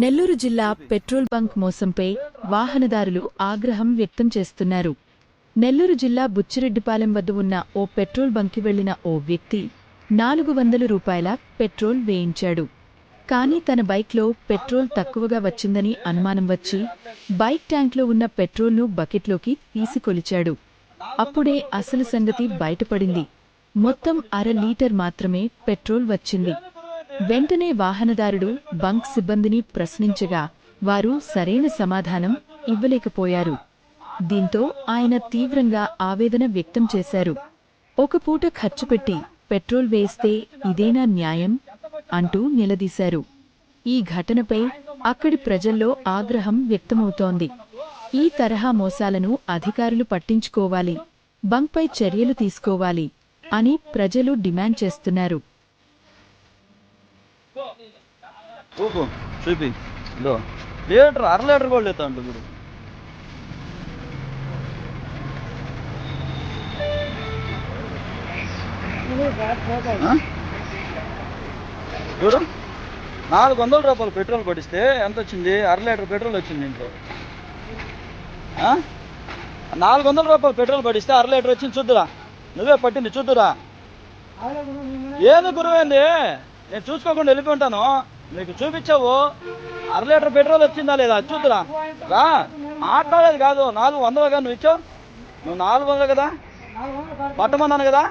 నెల్లూరు జిల్లా petrol bunk మోసంపై వాహనదారులు ఆగ్రహం వ్యక్తం చేస్తున్నారు. నెల్లూరు జిల్లా బుచ్చిరెడ్డిపాలెం వద్ద ఉన్న ఓ పెట్రోల్ బంక్కి వెళ్ళిన ఓ వ్యక్తి నాలుగు వందల రూపాయల పెట్రోల్ వేయించాడు. కానీ తన బైక్లో పెట్రోల్ తక్కువగా వచ్చిందని అనుమానం వచ్చి బైక్ ట్యాంక్లో ఉన్న పెట్రోల్ను బకెట్లోకి తీసుకొలిచాడు. అప్పుడే అసలు సంగతి బయటపడింది. మొత్తం అర లీటర్ మాత్రమే పెట్రోల్ వచ్చింది. వెంటనే వాహనదారుడు బంక్ సిబ్బందిని ప్రశ్నించగా వారు సరైన సమాధానం ఇవ్వలేకపోయారు. దీంతో ఆయన తీవ్రంగా ఆవేదన వ్యక్తం చేశారు. ఒక పూట ఖర్చు పెట్టి పెట్రోల్ వేస్తే ఇదేనా న్యాయం? అంటూ నిలదీశారు. ఈ ఘటనపై అక్కడి ప్రజల్లో ఆగ్రహం వ్యక్తమవుతోంది. ఈ తరహా మోసాలను అధికారులు పట్టించుకోవాలి. బంక్పై చర్యలు తీసుకోవాలి అని ప్రజలు డిమాండ్ చేస్తున్నారు. ఊపు చూపి ఇదో. లీటర్ అర లీటర్ కూడా లేదు అంట ఆ? చూడు. నాలుగు వందల రూపాయలు పెట్రోల్ పడిస్తే ఎంత వచ్చింది? అర లీటర్ పెట్రోల్ వచ్చింది ఇంట్లో? నాలుగు వందల రూపాయలు పెట్రోల్ పడిస్తే అర లీటర్ వచ్చింది చూద్దురా. నువ్వే పట్టింది చూద్దురా. ఏది గురువేంది నేను చూసుకోకుండా వెళ్ళిపోయి ఉంటాను. నీకు చూపించావు? అర లీటర్ పెట్రోల్ వచ్చిందా లేదా? అది చూద్దురా. రా. మాట్లాడేది కాదు. నాలుగు వందలు కదా నువ్వు ఇచ్చావు? నువ్వు నాలుగు వందలు కదా? పట్టమన్నాను కదా?